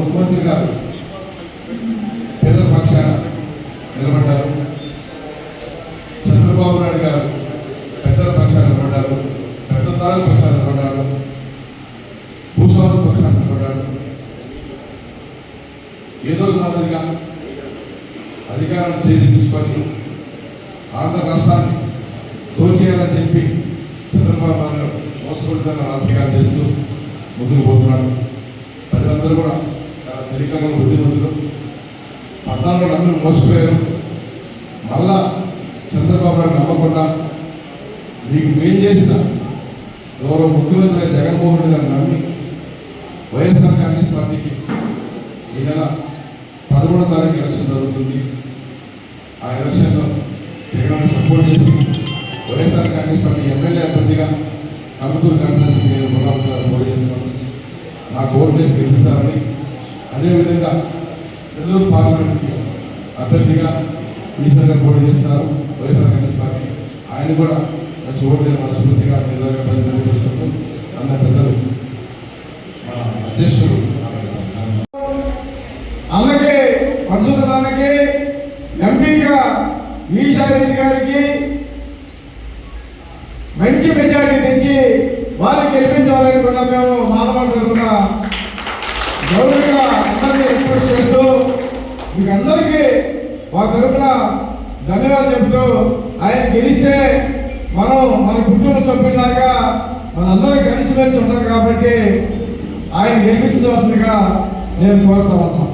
ముఖ్యమంత్రి గారు పేదల పక్షాన నిలబడ్డారు. చంద్రబాబు నాయుడు గారు పెద్దల పక్షాన నిలబడ్డారు. పెద్దదారు పక్షాన నిలబడ్డారు. భూస్వామి పక్షాన నిలబడ్డారు. ఏదో మాదిరిగా అధికారం చేసి తీసుకొని ఆంధ్ర రాష్ట్రాన్ని దోచేయాలని చెప్పి చంద్రబాబు నాయుడు మోసపడుతున్న రాజకీయాలు చేస్తూ ముందుకు పోతున్నాడు. ప్రజలందరూ కూడా అధికారులు తెలియకలను బుద్ధిమంతులు పద్నాలుగు అందరూ మోసపోయారు. మళ్ళా చంద్రబాబు నాయుడు నమ్మకుండా మీకు మేం చేసిన గౌరవ ముఖ్యమంత్రి జగన్మోహన్ రెడ్డి గారు నమ్మి వైఎస్ఆర్ కాంగ్రెస్ పార్టీకి ఈ నెల పదమూడో తారీఖు ఎలక్షన్ జరుగుతుంది. ఆ ఎలక్షన్లో జగన్ సపోర్ట్ చేసి వైఎస్ఆర్ కాంగ్రెస్ పార్టీ ఎమ్మెల్యే అభ్యర్థిగా కందుకూరు కాంగ్రెస్ నేను మొదలవుతారు పోటీ చేస్తున్నాను నాకు ఓటు గెలుపుతారని అదేవిధంగా నెల్లూరు పార్లమెంట్కి అభ్యర్థిగా ఈశ్వర్గా పోటీ చేస్తున్నారు వైఎస్ఆర్ కాంగ్రెస్ పార్టీ. ఆయన కూడా చూడలేదు ఓటు వేసి మనస్ఫూర్తిగా నిలబడి అన్న పెద్దలు మా అధ్యక్షుడు అలాగే పరిశుభ్రానికి ఎంపీగా ఈశారెడ్డి గారికి మంచి మెజారిటీ తెచ్చి వారికి గెలిపించాలని కూడా మేము మానవ తరఫున గౌరవంగా మీకు అందరికీ మా తరఫున ధన్యవాదాలు చెప్తూ ఆయన గెలిస్తే మనం మన కుటుంబ సభ్యులాగా మనందరం కలిసిమెలిసి ఉంటాం కాబట్టి ఆయన గెలిపించవలసిందిగా నేను కోరుతా ఉన్నాను.